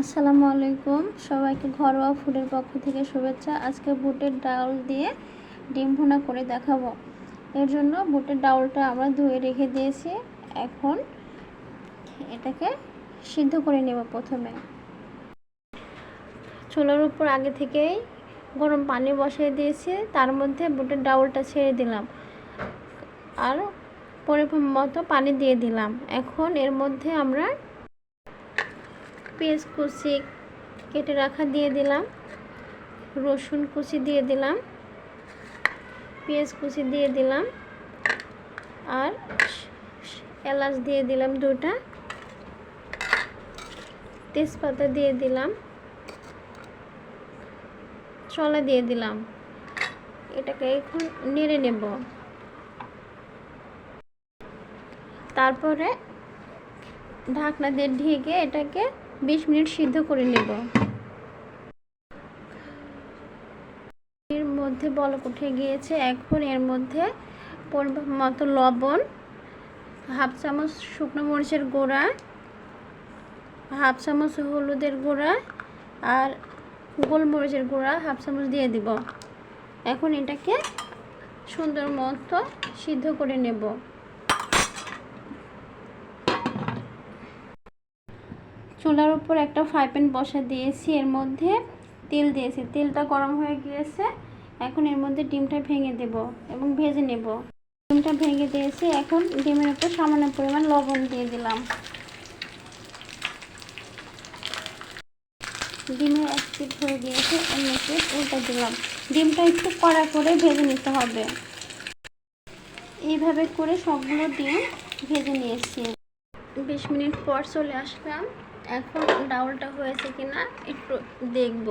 আসসালামু আলাইকুম। সবাইকে ঘরোয়া ফুডের পক্ষ থেকে শুভেচ্ছা। আজকে বুটের ডাউল দিয়ে ডিম ভুনা করে দেখাবো। এর জন্য বুটের ডাউলটা আমরা ধুয়ে রেখে দিয়েছি। এখন এটাকে সিদ্ধ করে নেব প্রথমে। চুলার উপর আগে থেকেই গরম পানি বসিয়ে দিয়েছি। তার মধ্যে বুটের ডাউলটা ছেড়ে দিলাম। আর পরিমাণ মতো পানি দিয়ে দিলাম। এখন এর মধ্যে আমরা পেঁয়াজ কুচি কেটে রাখা দিয়ে দিলাম। রসুন কুচি দিয়ে দিলাম। পেঁয়াজ কুচি দিয়ে দিলাম। আর এলাচ দিয়ে দিলাম দুটা। তেজপাতা দিয়ে দিলাম। চলা দিয়ে দিলাম। এটাকে এখন নেড়ে নেব। তারপরে ঢাকনা দিয়ে ঢেকে এটাকে বিশ মিনিট সিদ্ধ করে নেব। এর মধ্যে বলক উঠে গিয়েছে। এখন এর মধ্যে পরিমাণ মতো লবণ, হাফ চামচ শুকনো মরিচের গুঁড়া, হাফ চামচ হলুদের গুঁড়া আর গোলমরিচের গুঁড়া হাফ চামচ দিয়ে দিব। এখন এটাকে সুন্দর মতো সিদ্ধ করে নেব। চুলার উপর একটা ফ্রাই প্যান বসা দিয়েছি, এর মধ্যে তেল দিয়েছি। তেলটা গরম হয়ে গিয়েছে, এখন এর মধ্যে ডিমটা ভেঙে দেব এবং ভেজে নেব। ডিমটা ভেঙে দিয়েছি, এখন ডিমের উপর সামান্য পরিমাণ লবণ দিয়ে দিলাম। ডিমের এক পিট হয়ে গিয়েছে অন্য উল্টে দিলাম। ডিমটা একটু কড়া করে ভেজে নিতে হবে। এইভাবে করে সবগুলো ডিম ভেজে নিয়েছি। বিশ মিনিট পর চলে আসলাম। এখন ডাউলটা হয়েছে কিনা একটু দেখব।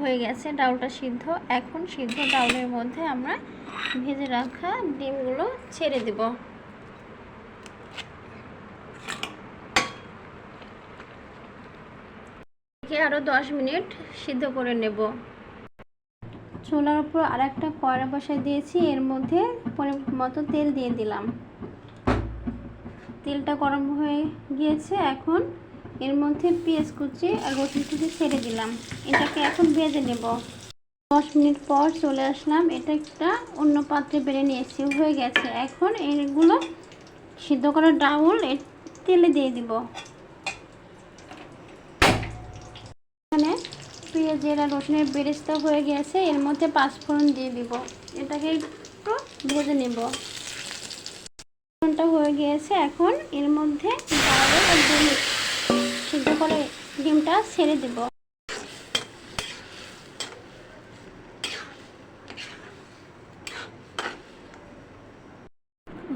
হয়ে গেছে, ডাউলটা সিদ্ধ। এখন সিদ্ধ ডাউলের মধ্যে আমরা ভেজে রাখা ডিমগুলো ছেড়ে দেব। আরও দশ মিনিট সিদ্ধ করে নেব। চুলার উপর আর একটা কড়া বসায় দিয়েছি, এর মধ্যে মতো তেল দিয়ে দিলাম। তেলটা গরম হয়ে গিয়েছে এখন। এর মধ্যে পেঁয়াজ কুচি আর রসুন কুচি ছেড়ে দিলাম। এটাকে এখন ভেজে নেব। দশ মিনিট পর চলে আসলাম। এটা একটা অন্য পাত্রে বেড়ে নিয়েছি, হয়ে গেছে। এখন এগুলো সিদ্ধ করা ডাউল তেলে দিয়ে দিব। এখানে পেঁয়াজের আর রসুনের বেরেস্তা হয়ে গেছে। এর মধ্যে পাঁচফোড়ন দিয়ে দিব। এটাকে একটু ভেজে নেব। ফোড়নটা হয়ে গিয়েছে এখন এর মধ্যে সিদ্ধ করে ডিমটা ছেড়ে দেব।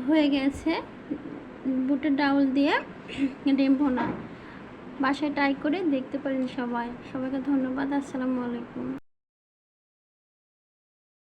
হয়ে গেছে বুটের ডাউল দিয়ে ডিম ভোনা। বাসায় ট্রাই করে দেখতে পারেন সবাই। সবাইকে ধন্যবাদ, আসসালামু আলাইকুম।